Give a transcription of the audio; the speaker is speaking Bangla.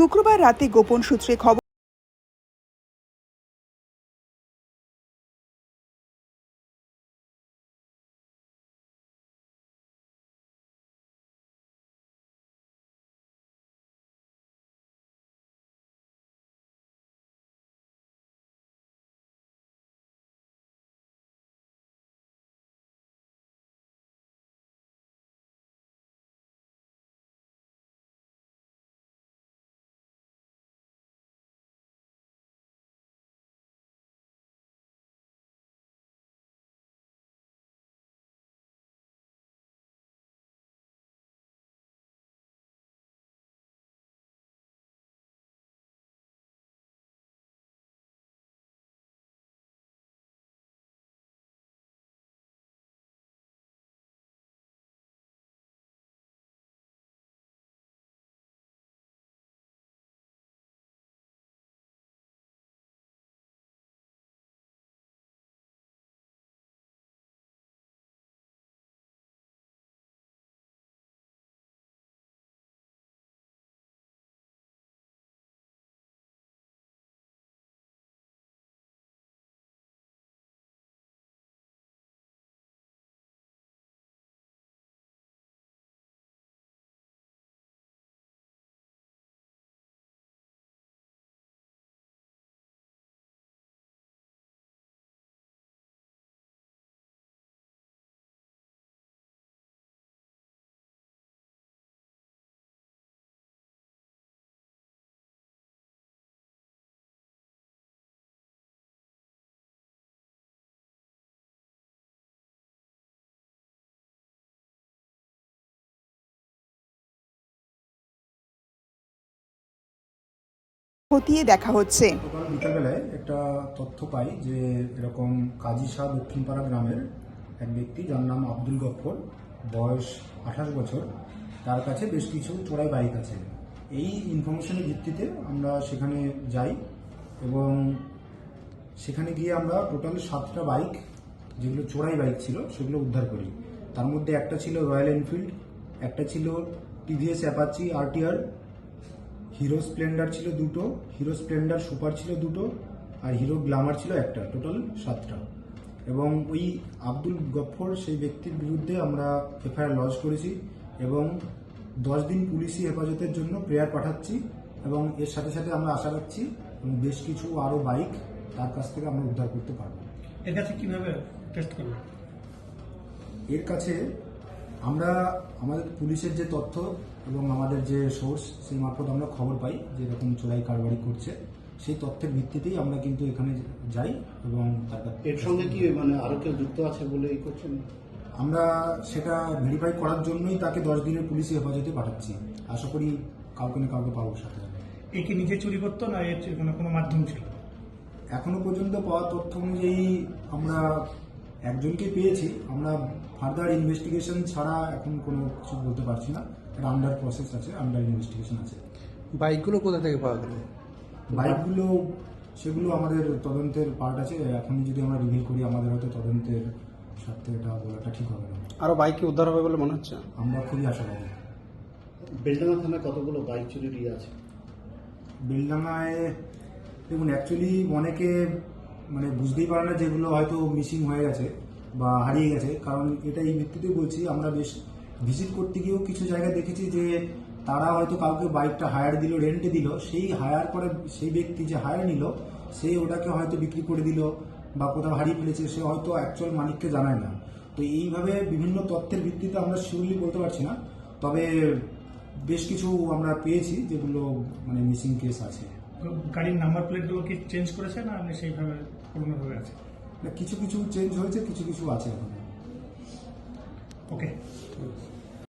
শুক্রবার রাতে গোপন সূত্রে খবর খতিয়ে দেখা হচ্ছে। বিকেলবেলায় একটা তথ্য পাই যে এরকম কাজী শাহ দক্ষিণপাড়া গ্রামের এক ব্যক্তি, যার নাম আব্দুল গফর, বয়স আঠাশ বছর, তার কাছে বেশ কিছু চোরাই বাইক আছে। এই ইনফরমেশনের ভিত্তিতে আমরা সেখানে যাই এবং সেখানে গিয়ে আমরা টোটাল সাতটা বাইক, যেগুলো চোরাই বাইক ছিল, সেগুলো উদ্ধার করি। তার মধ্যে একটা ছিল রয়্যাল এনফিল্ড একটা ছিল TVS Apache RTR Hero Splendor ছিল দুটো হিরো স্প্লেন্ডার সুপার ছিল দুটো আর হিরো গ্লামার ছিল একটা টোটাল সাতটা। এবং ওই আব্দুল গফর সেই ব্যক্তির বিরুদ্ধে আমরা এফআইআর লজ করেছি এবং দশ দিন পুলিশি হেফাজতের জন্য প্রেয়ার পাঠাচ্ছি এবং এর সাথে সাথে আমরা আশা রাখছি এবং বেশ কিছু আরও বাইক তার কাছ থেকে আমরা উদ্ধার করতে পারব। এর কাছে কীভাবে টেস্ট করবে এর কাছে আমরা আমাদের পুলিশের যে তথ্য এবং আমাদের যে সোর্স সেই মারফত আমরা খবর পাই যে এরকম চোরাই কারবারি করছে। সেই তথ্যের ভিত্তিতেই আমরা কিন্তু এখানে যাই এবং তার এর সঙ্গে কি মানে আরও কেউ যুক্ত আছে বলে এই করছেন আমরা সেটা ভেরিফাই করার জন্যই তাকে দশ দিনের পুলিশি হেফাজতে পাঠাচ্ছি। আশা করি কাউকে না কাউকে পাবো সাথে। এ কি নিজে চুরি করতো না এর কোনো কোনো মাধ্যম ছিল? এখনও পর্যন্ত পাওয়া তথ্য অনুযায়ী আমরা একজনকে পেয়েছি। আমরা ফার্দার ইনভেস্টিগেশন ছাড়া এখন কোনো কিছু বলতে পারছি না। এটা আন্ডার প্রসেস আছে আন্ডার ইনভেস্টিগেশন আছে। বাইকগুলো কোথা থেকে পাওয়া গেল? বাইকগুলো সেগুলো আমাদের তদন্তের পার্ট আছে। এখনই যদি আমরা রিভিল করি আমাদের হয়তো তদন্তের স্বার্থে এটা বলাটা ঠিক হবে না। আরও বাইক কি উদ্ধার হবে বলে মনে হচ্ছে? আমরা খুবই আশাবাদী। বেলডাঙ্গা থানায় কতগুলো বাইক ইয়ে আছে? বেলডাঙায় দেখুন অ্যাকচুয়ালি অনেকে মানে বুঝতেই পারে না যেগুলো হয়তো মিসিং হয়ে গেছে বা হারিয়ে গেছে। কারণ এটা এই ভিত্তিতে বলছি, আমরা বেশ ভিজিট করতে গিয়েও কিছু জায়গায় দেখেছি যে তারা হয়তো কাউকে বাইকটা হায়ার দিল রেন্টে দিল, সেই হায়ার করে সেই ব্যক্তি যে হায়ার নিল, সে ওটাকে হয়তো বিক্রি করে দিল বা কোথাও হারিয়ে ফেলেছে, সে হয়তো অ্যাকচুয়াল মালিককে জানায় না। তো এইভাবে বিভিন্ন তথ্যের ভিত্তিতে আমরা শিওরলি বলতে পারছি না। তবে বেশ কিছু আমরা পেয়েছি যেগুলো মানে মিসিং কেস আছে। গাড়ির নাম্বার প্লেটগুলো কি চেঞ্জ করেছে না আপনি সেইভাবে পুরনো হয়ে আছে? না, কিছু কিছু চেঞ্জ হয়েছে কিছু কিছু আছে এখন। ওকে